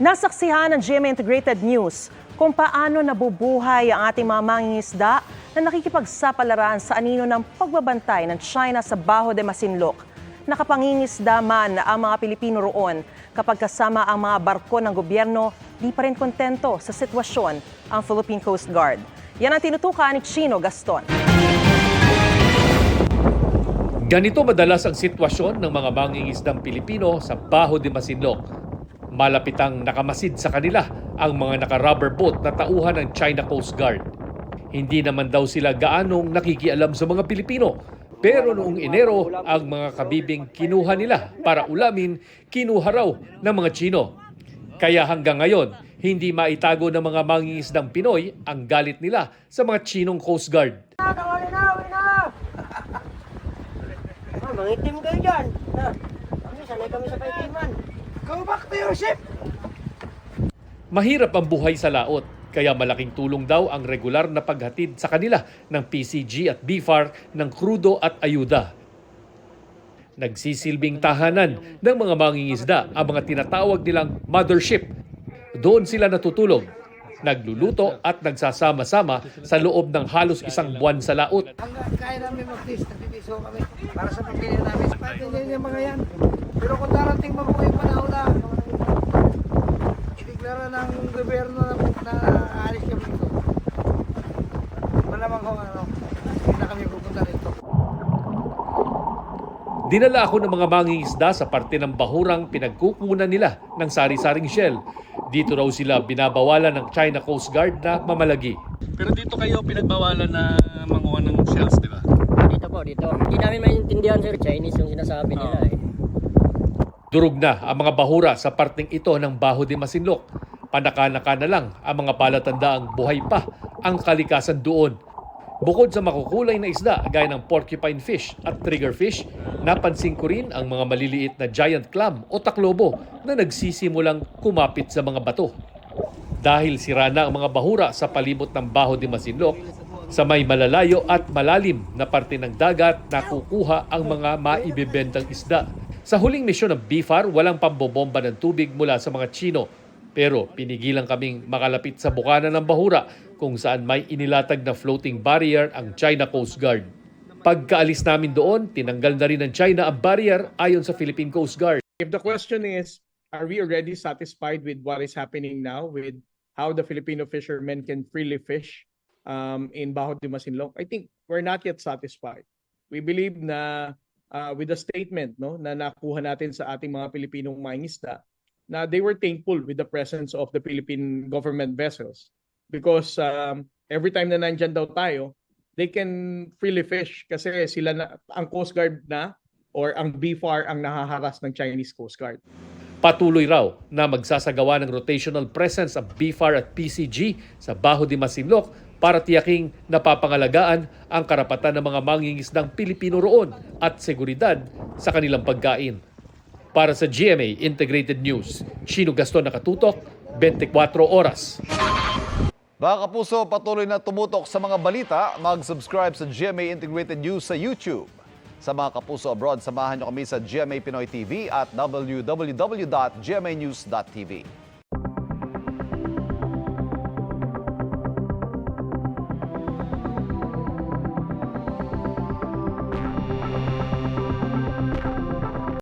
Nasaksihan ng GMA Integrated News kung paano nabubuhay ang ating mga mangingisda na nakikipagsapalaran sa anino ng pagbabantay ng China sa Baho de Masinloc. Nakapangingisda man ang mga Pilipino roon kapag kasama ang mga barko ng gobyerno, di pa rin kontento sa sitwasyon ang Philippine Coast Guard. Yan ang tinutukan ni Chino Gaston. Ganito madalas ang sitwasyon ng mga mangingisdang Pilipino sa Baho de Masinloc. Malapitang nakamasid sa kanila ang mga naka-rubber boat na tauhan ng China Coast Guard. Hindi naman daw sila gaanong nakikialam sa mga Pilipino. Pero noong Enero, ang mga kabibing kinuha nila para ulamin, kinuha raw ng mga Chino. Kaya hanggang ngayon, hindi maitago ng mga mangingisdang Pinoy ang galit nila sa mga Chinong Coast Guard. Tawali na, uwi na! ah, mangitim kayo dyan. Ha? Kami, sanay kami sa paitiman. Go back to your ship! Mahirap ang buhay sa laot, kaya malaking tulong daw ang regular na paghatid sa kanila ng PCG at BFAR ng krudo at ayuda. Nagsisilbing tahanan ng mga mangingisda ang mga tinatawag nilang mothership. Doon sila natutulog, nagluluto at nagsasama-sama sa loob ng halos isang buwan sa laot. Hanggang kaya namin nagtitiso kami para sa pamilya namin. Pamilya niya mga yan. Pero kung darating mabuhay na, ideklara ng gobyerno na, na aalis kami dito. Kung ano, hindi na kami pupunta rito. Dinala ako ng mga mangingisda sa parte ng bahurang pinagkukunan nila ng sari-saring shell. Dito raw sila binabawalan ng China Coast Guard na mamalagi. Pero dito kayo pinagbawalan na manguha ng shells, di ba? Dito po, dito. Hindi namin maintindihan sir, Chinese yung sinasabi nila eh. Durog na ang mga bahura sa parteng ito ng Baho de Masinloc. Panaka-naka na lang ang mga palatandaang buhay pa ang kalikasan doon. Bukod sa makukulay na isda gaya ng porcupine fish at triggerfish, napansin ko rin ang mga maliliit na giant clam o taklobo na nagsisimulang kumapit sa mga bato. Dahil sira na ang mga bahura sa palibot ng Baho de Masinloc, sa may malalayo at malalim na parte ng dagat nakukuha ang mga maibibentang isda. Sa huling misyon ng BFAR, walang pambobomba ng tubig mula sa mga Chino. Pero pinigilan kaming makalapit sa bukana ng Bahura kung saan may inilatag na floating barrier ang China Coast Guard. Pagkaalis namin doon, tinanggal na rin ng China ang barrier ayon sa Philippine Coast Guard. if the question is, are we already satisfied with what is happening now, with how the Filipino fishermen can freely fish um, in Bajo de? I think we're not yet satisfied. We believe na uh, with the statement no, na nakuha natin sa ating mga Pilipinong mangingisda, na they were thankful with the presence of the Philippine government vessels because um, every time na nandyan daw tayo, they can freely fish kasi sila na, ang Coast Guard na or ang BFAR ang nahaharas ng Chinese Coast Guard. Patuloy raw na magsasagawa ng rotational presence ang BFAR at PCG sa Baho de Masinloc para tiyaking napapangalagaan ang karapatan ng mga mangingisdang Pilipino roon at seguridad sa kanilang pagkain. Para sa GMA Integrated News, Chino Gaston nakatutok, 24 oras. Mga kapuso, patuloy na tumutok sa mga balita. Mag-subscribe sa GMA Integrated News sa YouTube. Sa mga kapuso abroad, samahan niyo kami sa GMA Pinoy TV at www.gmanews.tv.